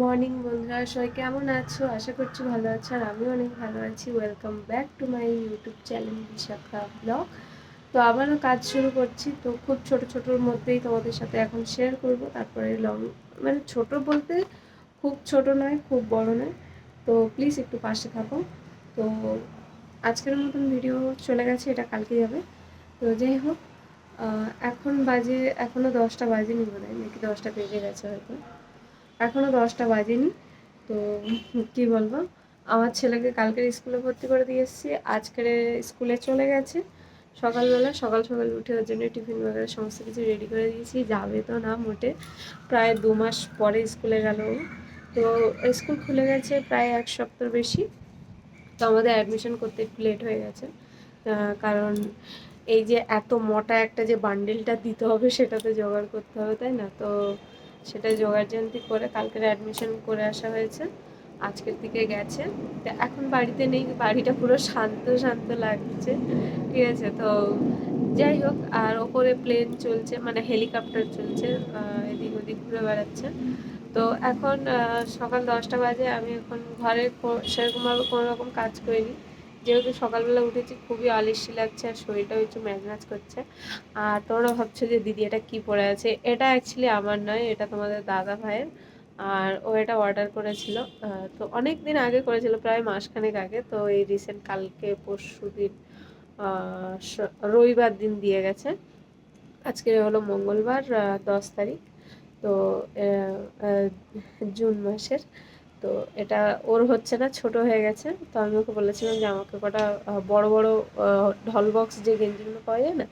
Morning বন্ধুরা, সবাই কেমন আছো? আশা করছি ভালো আছো আর আমিও অনেক ভালো আছি। Welcome back to my YouTube channel Bishakha vlog তো আবারও কাজ শুরু করছি। তো খুব ছোট ছোটোর মধ্যেই তোমাদের সাথে এখন শেয়ার করব। তারপরে লং মানে ছোট বলতে খুব ছোট নয়, খুব বড় নয়। তো প্লিজ একটু পাশে থাকো। তো আজকের মতন ভিডিও চলে গেছে, এটা কালকে যাবে তো যাই হোক এখন বাজে এখনও দশটা বাজেনি বোধ হয় নাকি দশটা বেজে গেছে হয়তো। এখনও দশটা বাজেনি। তো কি বলব? আমার ছেলেকে কালকের স্কুলে ভর্তি করে দিয়ে এসেছি, আজকের স্কুলে চলে গেছে। সকালবেলা, সকাল সকাল উঠে ওর জন্য টিফিন বগেরা সমস্ত কিছু রেডি করে দিয়েছি। যাবে তো না মোটে। প্রায় দু মাস পরে স্কুলে গেল তো স্কুল খুলে গেছে প্রায় এক সপ্তাহ বেশি। তো আমাদের অ্যাডমিশন করতে একটু লেট হয়ে গেছে। কারণ এই যে এত মোটা একটা যে বান্ডেলটা দিতে হবে সেটা তো জোগাড় করতে হবে, তাই না? তো সেটা জোগাড় জান্তি করে কালকের অ্যাডমিশন করে আসা হয়েছে। আজকের দিকে গেছে। এখন বাড়িতে নেই, বাড়িটা পুরো শান্ত শান্ত লাগছে। ঠিক আছে, তো যাই হোক, আর ওপরে প্লেন চলছে মানে হেলিকপ্টার চলছে এদিক ওদিক ঘুরে বেড়াচ্ছে। তো এখন সকাল দশটা বাজে, আমি এখন ঘরে সেরকমভাবে কোনো রকম কাজ করিনি। যেহেতু সকালবেলা উঠেছি, খুবই আলিস্যি লাগছে আর শরীরটাও একটু ম্যাজম্যাজ করছে। আর তোমরা ভাবছ যে দিদি এটা কি পরে আছে? এটা অ্যাকচুয়ালি আমার নয়, এটা তোমাদের দাদা ভাইয়ের। আর ও এটা অর্ডার করেছিল তো অনেক দিন আগে করেছিল, প্রায় মাসখানেক আগে। তো এই রিসেন্ট কালকে, পরশু দিন রবিবার দিন দিয়ে গেছে। আজকে হলো মঙ্গলবার দশ তারিখ। তো জুন মাসের। তো এটা ওর হচ্ছে না, ছোট হয়ে গেছে। তো আমি ওকে বলেছিলাম যে আমাকে কটা বড় বড় ঢল বক্স যে গেঞ্জিগুলো পাওয়া যায় না,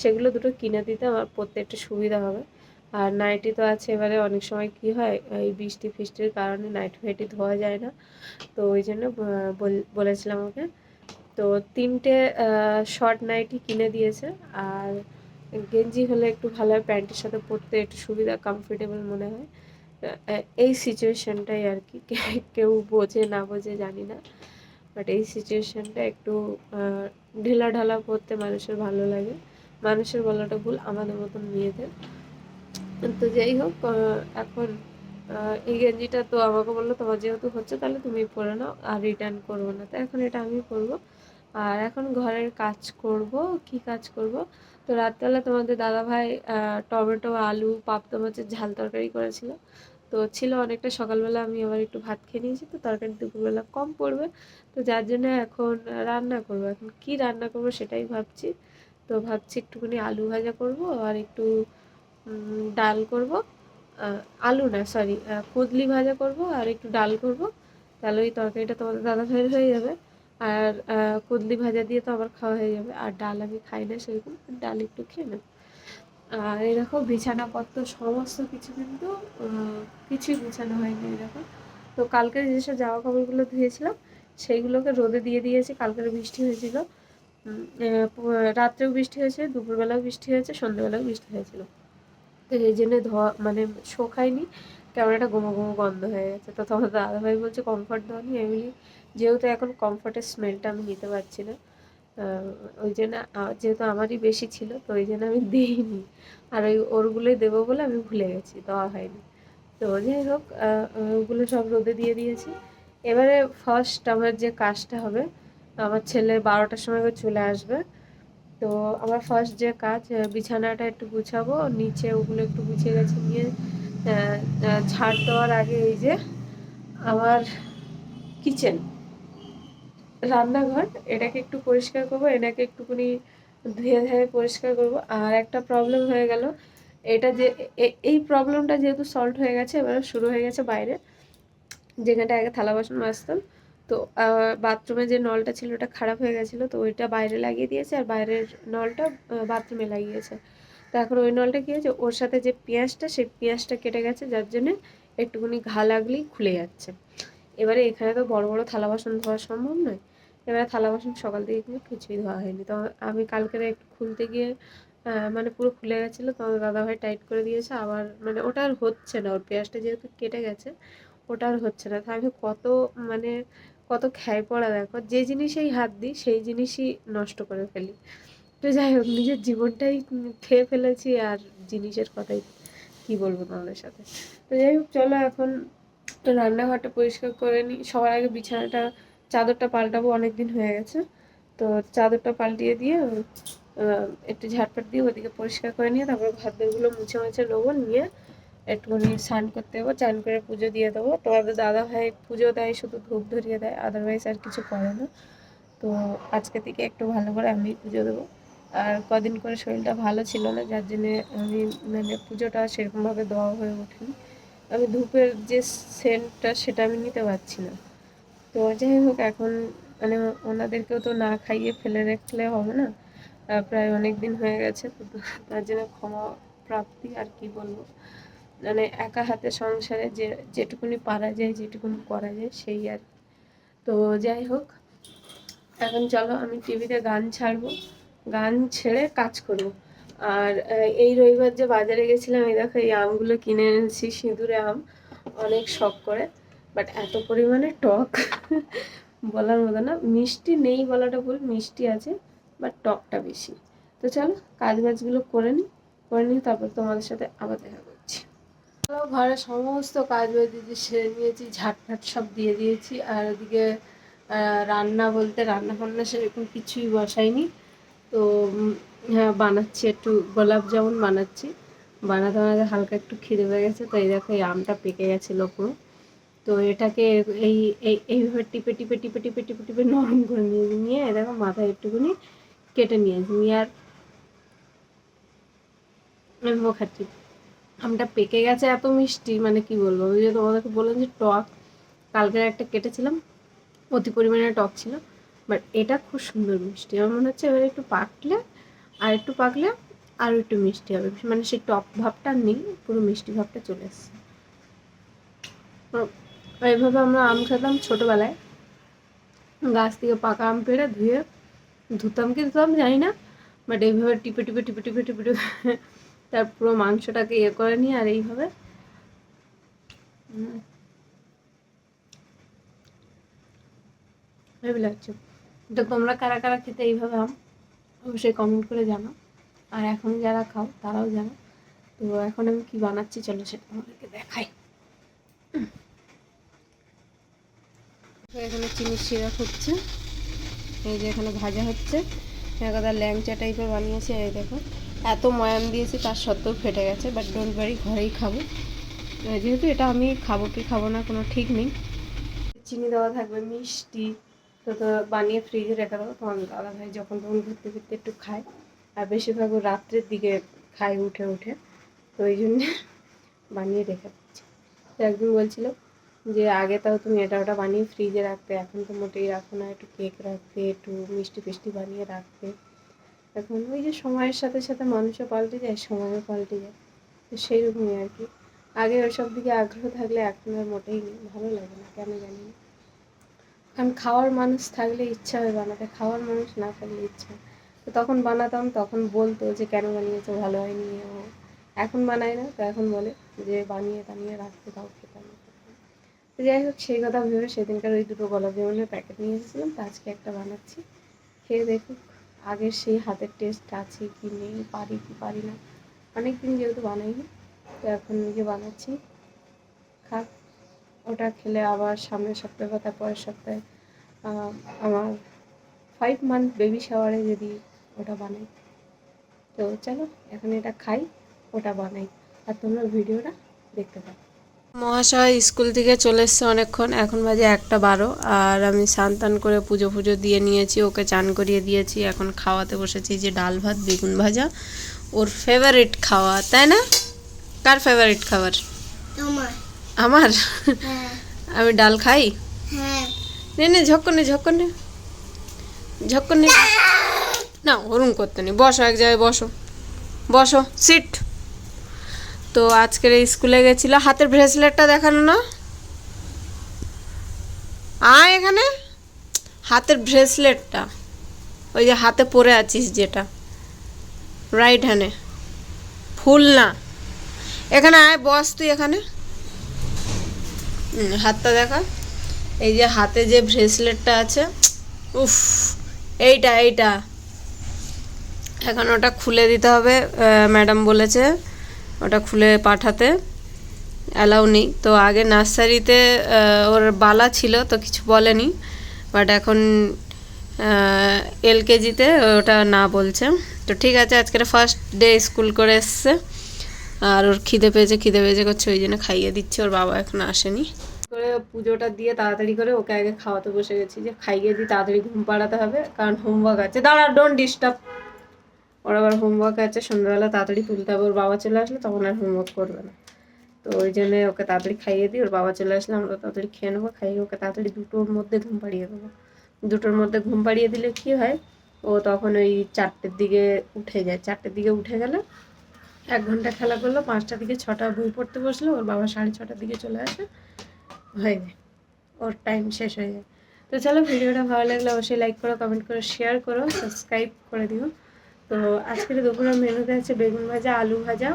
সেগুলো দুটো কিনে দিতে আমার পরতে একটু সুবিধা হবে। আর নাইটি তো আছে এবারে অনেক সময় কি হয়, এই বৃষ্টি ফিষ্টির কারণে নাইট ফাইটি ধোয়া যায় না। তো ওই জন্য বল- বলেছিলাম ওকে। তো তিনটে শর্ট নাইটি কিনে দিয়েছে। আর গেঞ্জি হলে একটু ভালো হয়, প্যান্টের সাথে পরতে একটু সুবিধা কমফোর্টেবল মনে হয়। এই সিচুয়েশনটাই আর কি। কেউ বোঝে না বোঝে জানি না। বাট এই সিচুয়েশনটা একটু আহ, ঢিলা ঢালা পরতে মানুষের ভালো লাগে। মানুষের বলাটা ভুল আমাদের মতন মেয়েদের। তো যাই হোক এখন এই গেঞ্জিটা তো আমাকে বলল তোমার যেহেতু হচ্ছে তাহলে তুমি পরে নাও আর রিটার্ন করব না। তো এখন এটা আমি করব। আর এখন ঘরের কাজ করব। কি কাজ করব? তো রাত্রেবেলা তোমাদের দাদাভাই টমেটো আলু পাবদা মাছের ঝাল তরকারি করেছিল। তো ছিল অনেকটা সকালবেলা আমি আবার একটু ভাত খেয়ে নিয়েছি, তো তরকারি দুপুরবেলা কম পড়বে। তো যার জন্য এখন রান্না করব। এখন কি রান্না করব সেটাই ভাবছি। তো ভাবছি একটুখানি আলু ভাজা করব আর একটু ডাল করব। আলু না সরি কুদলি ভাজা করব আর একটু ডাল করব। তাহলে ওই তরকারিটা তোমাদের দাদা ভাইয়ের হয়ে যাবে। আর কুদলি ভাজা দিয়ে তো আবার খাওয়া হয়ে যাবে। আর ডাল আমি খাই না সেরকম, ডাল একটু খেয়ে নেব। আর এরকম বিছানাপত্র সমস্ত কিছু কিন্তু কিছুই বিছানো হয়নি এরকম তো কালকে যেসব জামা কাপড়গুলো ধুয়েছিলাম, সেইগুলোকে রোদে দিয়ে দিয়েছি, কালকের বৃষ্টি হয়েছিল। রাত্রেও বৃষ্টি হয়েছে, দুপুরবেলাও বৃষ্টি হয়েছে, সন্ধ্যেবেলাও বৃষ্টি হয়েছিল। তো এই জন্য ধোয়া মানে শোকায়নি কেমন একটা গোমো গোমো গন্ধ হয়ে গেছে। তো তোমার দাদাভাই বলছে কমফর্ট দেওয়া নি এমনি যেহেতু এখন কমফর্টের স্মেলটা আমি নিতে পারছি না। ওই জন্য যেহেতু আমারই বেশি ছিল তো ওই জন্য আমি দিইনি। আর ওই ওরগুলোই দেবো বলে আমি ভুলে গেছি দেওয়া হয়নি। তো যাই হোক ওগুলো সব রোদে দিয়ে দিয়েছি। এবারে ফার্স্ট আমার যে কাজটা হবে আমার ছেলে বারোটার সময় চলে আসবে। তো আমার ফার্স্ট যে কাজ বিছানাটা একটু গুছাবো নিচে ওগুলো একটু গুছিয়ে গেছে নিয়ে আহ, দেওয়ার আগে এই যে আমার কিচেন রান্নাঘর এটাকে একটু পরিষ্কার করব এনাকে একটুখানি ধুয়ে ধুয়ে পরিষ্কার করব। আর একটা প্রবলেম হয়ে গেল এটা যে এই প্রবলেমটা যেহেতু সলভ হয়ে গেছে এবার শুরু হয়ে গেছে বাইরে যেখানটা আগে থালা বাসন মাজতাম। তো বাথরুমে যে নলটা ছিল ওটা খারাপ হয়ে গেছিল তো ওইটা বাইরে লাগিয়ে দিয়েছে আর বাইরের নলটা বাথরুমে লাগিয়েছে। তো এখন ওই নলটা কী হয়েছে ওর সাথে যে পেঁয়াজটা সেই পেঁয়াজটা কেটে গেছে যার জন্যে একটুখানি ঘা লাগলেই খুলে যাচ্ছে। এবারে এখানে তো বড় বড় থালা বাসন ধোয়া সম্ভব নয়। এবারে থালা বাসন সকাল থেকে কিন্তু কিছুই ধোয়া হয়নি। তো আমি কালকের একটু খুলতে গিয়ে মানে পুরো খুলে গেছিল, তো দাদাভাই টাইট করে দিয়েছে, আবার মানে ওটা আর হচ্ছে না, ওর পেঁয়াজটা যেহেতু কেটে গেছে, ওটা আর হচ্ছে না। আমি কত মানে কত খেয়ে পড়া দেখো, যে জিনিসেই হাত দিই, সেই জিনিসই নষ্ট করে ফেলি। তো যাই হোক, নিজের জীবনটাই খেয়ে ফেলেছি, আর জিনিসের কথাই কি বলব তোমাদের সাথে? তো যাই হোক, চলো এখন তো রান্নাঘরটা পরিষ্কার করে নিই সবার আগে বিছানাটা চাদরটা পাল্টাবো অনেক দিন হয়ে গেছে। তো চাদরটা পাল্টিয়ে দিয়ে একটু ঝাটপাট দিয়ে ওদিকে পরিষ্কার করে নিয়ে, তারপর ঘর দরগুলো মুছে মুছে নেব, নিয়ে একটুখানি স্নান করতে দেবো চান করে পুজো দিয়ে দেবো। তোমাদের দাদা ভাই পুজো দেয়, শুধু ধূপ ধরিয়ে দেয় আদারওয়াইজ আর কিছু করে না। তো আজকে থেকে একটু ভালো করে আমি পুজো দেবো। আর কদিন করে শরীরটা ভালো ছিল না, যার জন্যে আমি মানে পুজোটা সেরকমভাবে দেওয়া হয়ে ওঠেনি। আমি ধূপের যে সেন্টটা সেটা আমি নিতে পারছি না। তো যাই হোক এখন মানে ওনাদেরকেও তো না খাইয়ে ফেলে রাখলে হবে না। প্রায় অনেক দিন হয়ে গেছে, তো তার জন্য ক্ষমা প্রাপ্তি আর কি বলব। মানে একা হাতে সংসারে যে, যেটুকুনি পারা যায়, যেটুকুনি করা যায়, সেই আর। তো যাই হোক এখন চলো আমি টিভিতে গান ছাড়বো। গান ছেড়ে কাজ করব। আর এই রবিবার যে বাজারে গেছিলাম, এই দেখো এই আমগুলো কিনে এনেছি, সিঁদুরে আম। অনেক শখ করে। বাট এত পরিমাণে টক বলার মতো না। মিষ্টি নেই বলাটা ভুল, মিষ্টি আছে বাট টকটা বেশি। তো চলো, কাজ বাজগুলো করে নিই করে নিই তারপর তোমাদের সাথে আবার দেখা করছি। চলো, ঘরে সমস্ত কাজ বাজ দিয়ে সেরে নিয়েছি, ঝাটফাট সব দিয়ে দিয়েছি, আর ওদিকে রান্না বলতে রান্না ফান্না সেরকম কিছুই বসাইনি। তো হ্যাঁ বানাচ্ছি একটু, গোলাপ জামুন বানাচ্ছি। বানাতে বানাতে হালকা একটু খিদে পেয়ে গেছে, তো এই দেখো এই আমটা পেকে গেছিল পুরো তো এটাকে এই এই, এইভাবে টিপে টিপে টিপে টিপে টিপে টিপে নরম করে নিয়ে নিয়ে দেখো মাথায় একটুখানি কেটে নিয়েছি নিয়ে আর এভাবে খাচ্ছি আমটা পেকে গেছে এত মিষ্টি মানে কি বলব? ওই যে তোমাদেরকে বললাম যে টক, কালকের একটা কেটেছিলাম, অতি পরিমাণে টক ছিল বাট এটা খুব সুন্দর মিষ্টি। আমার মনে হচ্ছে এবার একটু পাকলে, আর একটু পাকলে আরও একটু মিষ্টি হবে। মানে সেই টক ভাবটা নেই, পুরো মিষ্টি ভাবটা চলে এসছে। তো এইভাবে আমরা আম খেতাম ছোটোবেলায়। গাছ থেকে পাকা আম পেড়ে ধুয়ে ধুতাম, কি ধুতাম জানি না বাট এইভাবে টিপে টিপে টিপে টিপে টিপে টিপে তার পুরো মাংসটাকে ইয়ে করে নিয়ে আর এইভাবে। লাগছে। তো তোমরা কারা কারা খেতে এইভাবে আম? অবশ্যই কমেন্ট করে জানো। আর এখন যারা খাও তারাও জানো। তো এখন আমি কি বানাচ্ছি চলো সেটা তোমাদেরকে দেখাই। এখানে চিনি শিরা ফুটছে। এই যে এখানে ভাজা হচ্ছে। একদা ল্যাংচা টাইপের বানিয়েছে, এই দেখো। এত ময়াম দিয়েছি, তার সত্ত্বেও ফেটে গেছে বাট ডোন্ট বাড়ি ঘরেই খাব। যেহেতু এটা আমি খাব কি খাব না, কোনো ঠিক নেই। চিনি দেওয়া থাকবে মিষ্টি। তো তো বানিয়ে ফ্রিজে রেখে দেবো। তখন দাদা ভাই যখন তখন ঘুরতে ফিরতে একটু খায়। আর বেশিরভাগ রাত্রের দিকে খায় উঠে উঠে। তো ওই জন্যে বানিয়ে রেখে দিচ্ছি। তো একদিন বলছিল যে আগে তাও তুমি এটা ওটা বানিয়ে ফ্রিজে রাখতে, এখন তো মোটেই রাখো না। একটু কেক রাখতে, একটু মিষ্টি ফিষ্টি বানিয়ে রাখতে। এখন ওই যে সময়ের সাথে সাথে মানুষও পাল্টে যায়, সময়ও পাল্টে যায়। তো সেই রকমই আর কি। আগে ওইসব দিকে আগ্রহ থাকলে এখন আর মোটেই ভালো লাগে না, কেন জানি না। কারণ খাওয়ার মানুষ থাকলে ইচ্ছা হয় বানাতে, খাওয়ার মানুষ না থাকলে ইচ্ছা তো তখন বানাতাম, তখন বলতো যে, কেন বানিয়েছো? ভালো হয়নি। ও এখন বানাই না, তো এখন বলে যে, বানিয়ে টানিয়ে রাখতে দাও খেতাম যাই হোক, সেই কথা ভেবে সেদিনকার ওই দুটো গোলাপ জামুনের প্যাকেট নিয়ে এসেছিলাম, তো আজকে একটা বানাচ্ছি। খেয়ে দেখুক, আগের সেই হাতের টেস্ট আছে কি নেই, পারি কি পারি না। অনেক দিন যেহেতু বানাইনি, তো এখন নিজে বানাচ্ছি। খাক, ওটা খেলে আবার সামনের সপ্তাহে বা তার পরের সপ্তাহে আমার ফাইভ মান্থ বেবি শাওয়ারে যদি ওটা বানাই। তো চলো, এখন এটা খাই, ওটা বানাই। আর তোমরা ভিডিওটা দেখতে পারো মহাশয় স্কুল থেকে চলে এসছে অনেকক্ষণ এখন বাজে একটা বারো। আর আমি স্নান টান করে পুজো পুজো দিয়ে নিয়েছি ওকে চান করিয়ে দিয়েছি। এখন খাওয়াতে বসেছি যে ডাল ভাত বেগুন ভাজা। ওর ফেভারিট খাওয়া তাই না? কার ফেভারিট খাবার? আমার। হ্যাঁ। আমি ডাল খাই? হ্যাঁ। নে নে ঝক্কনে ঝক্কনে ঝক্কনে না। ওরম করতে নেই। বসো এক জায়গায় বসো। বসো সিট তো আজকের স্কুলে গেছিল। হাতের ব্রেসলেটটা দেখানো না? আয় এখানে। হাতের ব্রেসলেটটা। ওই যে হাতে পরে আছিস যেটা। রাইট হ্যান্ডে ফুল না। এখানে আয়, বস তুই এখানে। হাতটা দেখা। এই যে হাতে যে ব্রেসলেটটা আছে, উফ, এইটা এইটা। এখন ওটা খুলে দিতে হবে ম্যাডাম বলেছে। ওটা খুলে পাঠাতে অ্যালাউ নেই। তো আগে নার্সারিতে ওর বালা ছিল, তো কিছু বলেনি। বাট এখন এলকেজিতে ওটা না বলছে। তো ঠিক আছে আজকের ফার্স্ট ডে স্কুল করে এসছে। আর ওর খিদে পেয়েছে খিদে পেয়েছে, করছে, ওই জন্য খাইয়ে দিচ্ছে। ওর বাবা এখন আসেনি। করে পুজোটা দিয়ে তাড়াতাড়ি করে ওকে আগে খাওয়াতে বসে গেছি যে, খাইয়ে দিয়ে তাড়াতাড়ি ঘুম পাড়াতে হবে। কারণ হোমওয়ার্ক আছে। দাঁড়া ডোন্ট ডিস্টার্ব ওর আবার হোমওয়ার্ক আছে, সন্ধ্যাবেলা তাড়াতাড়ি তুলতে হবে, ওর বাবা চলে আসলে তখন আর হোমওয়ার্ক করবে না। তো ওই জন্য ওকে তাড়াতাড়ি খাইয়ে দিই, ওর বাবা চলে আসলে আমরা তাড়াতাড়ি খেয়ে নেব, খাইয়ে ওকে তাড়াতাড়ি দুটোর মধ্যে ঘুম পাড়িয়ে দেবো। দুটোর মধ্যে ঘুম পাড়িয়ে দিলে কি হয়, ও তখন ওই চারটের দিকে উঠে যায়। চারটের দিকে উঠে গেলে এক ঘণ্টা খেলা করল, পাঁচটার দিকে ছটা বই পড়তে বসল, ওর বাবা সাড়ে ছটার দিকে চলে আসে, হয়ে যায়। ওর টাইম শেষ হয়ে যায়। তো চলো, ভিডিওটা ভালো লাগলে অবশ্যই লাইক করো কমেন্ট করো শেয়ার করো সাবস্ক্রাইব করে দিও। তো আজকের দুপুরের মেনুতে আছে বেগুন ভাজা, আলু ভাজা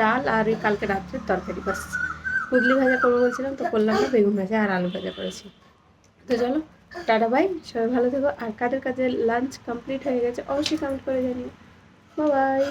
ডাল আর ওই কালকে রাত্রের তরকারি বাস। পুদলি ভাজা করব বলছিলাম, তো করলাম না, বেগুন ভাজা আর আলু ভাজা করেছি। তো চলো, টাটা, বাই, সবাই ভালো থেকো। আর কাদের কাদের লাঞ্চ কমপ্লিট হয়ে গেছে, অবশ্যই কমেন্ট করে জানি বাই